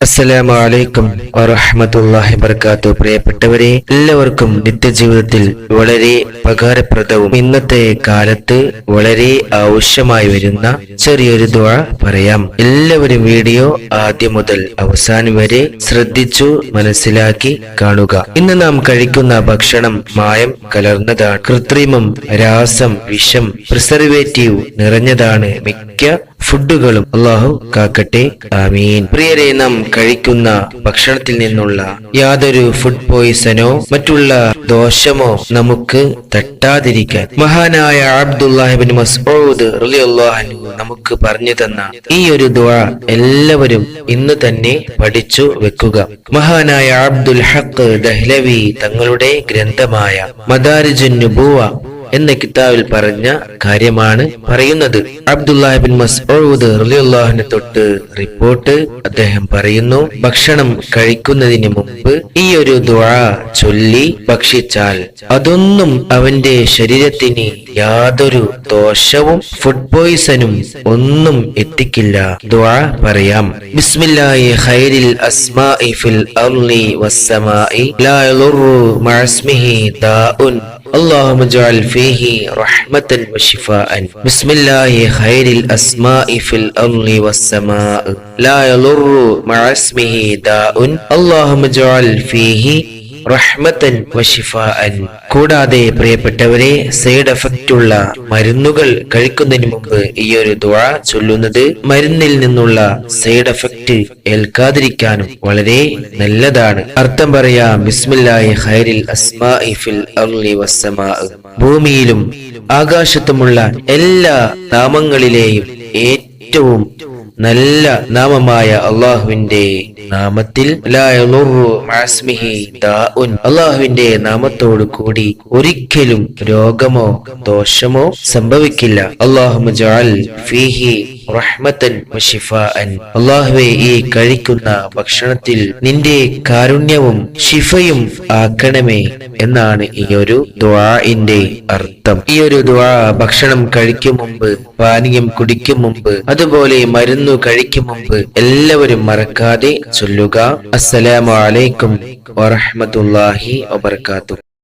അസ്സലാമു അലൈക്കും വബർക്കാത്തു പ്രിയപ്പെട്ടവരെ എല്ലാവർക്കും നിത്യജീവിതത്തിൽ വളരെ ഉപകാരപ്രദവും ഇന്നത്തെ കാലത്ത് വളരെ ആവശ്യമായി വരുന്ന ചെറിയൊരു ദുആ പറയാം. എല്ലാവരും വീഡിയോ ആദ്യം മുതൽ അവസാനം വരെ ശ്രദ്ധിച്ചു മനസ്സിലാക്കി കാണുക. ഇന്ന് നാം കഴിക്കുന്ന ഭക്ഷണം മായം കലർന്നതാണ്. കൃത്രിമം രാസം വിഷം പ്രിസർവേറ്റീവ് നിറഞ്ഞതാണ് മിക്ക ഫുഡുകളും അള്ളാഹു കാക്കട്ടെ. ആമീൻ. പ്രിയരെ നാം കഴിക്കുന്ന ഭക്ഷണത്തിൽ നിന്നുള്ള യാതൊരു ഫുഡ് പോയിസനോ മറ്റുള്ള ദോഷമോ നമുക്ക് തട്ടാതിരിക്കാൻ മഹാനായ അബ്ദുല്ലാഹിബിൻ മസ്ഊദ് റളിയല്ലാഹു നമുക്ക് പറഞ്ഞു തന്ന ഈ ഒരു ദുആ എല്ലാവരും ഇന്ന് തന്നെ പഠിച്ചു വെക്കുക. മഹാനായ അബ്ദുൽ ഹഖ് ദഹ്ലവി തങ്ങളുടെ ഗ്രന്ഥമായ മദാരിജുൻ നുബുവ എന്ന കിതാബിൽ പറഞ്ഞ കാര്യമാണ് പറയുന്നത്. അബ്ദുല്ലാഹിബിൻ മസ്ഊദ് റളിയല്ലാഹുവിനെ തൊട്ട് റിപ്പോർട്ട് അദ്ദേഹം പറയുന്നു ഭക്ഷണം കഴിക്കുന്നതിന് മുമ്പ് ഈ ഒരു ദുആ ചൊല്ലി ഭക്ഷിച്ചാൽ അതൊന്നും അവന്റെ ശരീരത്തിന് യാതൊരു ദോഷവും ഫുഡ് പോയിസനും ഒന്നും എത്തിക്കില്ല. ദുആ പറയാം ബിസ്മില്ലാഹി ഖൈരിൽ അസ്മാഇ ഫിൽ അർളി വസ്സമാഇ ലാ യളുറു മഅസ്മിഹി ദാഉൻ. اللهم اجعل فيه رحمة وشفاء. بسم الله خير الأسماء في الأرض والسماء. لا يضر مع اسمه داء. اللهم اجعل فيه റഹ്മത്തൻ കൂടാതെ പ്രിയപ്പെട്ടവരെ സൈഡ് എഫക്റ്റ് ഉള്ള മരുന്നുകൾ കഴിക്കുന്നതിന് മുമ്പ് ഈ ഒരു ദുഴ ചൊല്ലുന്നത് മരുന്നിൽ നിന്നുള്ള സൈഡ് എഫക്റ്റ് ഏൽക്കാതിരിക്കാനും വളരെ നല്ലതാണ്. അർത്ഥം പറയാ ബിസ്മില്ലാഹി ഖൈരിൽ അസ്മാഇ ഫിൽ അർളി ഭൂമിയിലും ആകാശത്തുമുള്ള എല്ലാ നാമങ്ങളിലെയും ഏറ്റവും നല്ല നാമമായ അള്ളാഹുവിന്റെ നാമത്തിൽ അള്ളാഹുവിന്റെ നാമത്തോടു കൂടി ഒരിക്കലും രോഗമോ ദോഷമോ സംഭവിക്കില്ല. അള്ളാഹു ഫീഹി റഹ്മത്തൻ അള്ളാഹുവെ ഈ കഴിക്കുന്ന ഭക്ഷണത്തിൽ നിന്റെ കാരുണ്യവും ശിഫയും ആക്കണമേ എന്നാണ് ഈ ഒരു ദ്വാഇന്റെ അർത്ഥം. ഈ ഒരു ദ്വാ ഭക്ഷണം കഴിക്കും മുമ്പ് പാനീയം കുടിക്കും മുമ്പ് അതുപോലെ മരുന്നു കഴിക്കും മുമ്പ് എല്ലാവരും മറക്കാതെ ചൊല്ലുക. അസ്സലാമു അലൈക്കും വറഹ്മത്തുള്ളാഹി വബർക്കാത്തു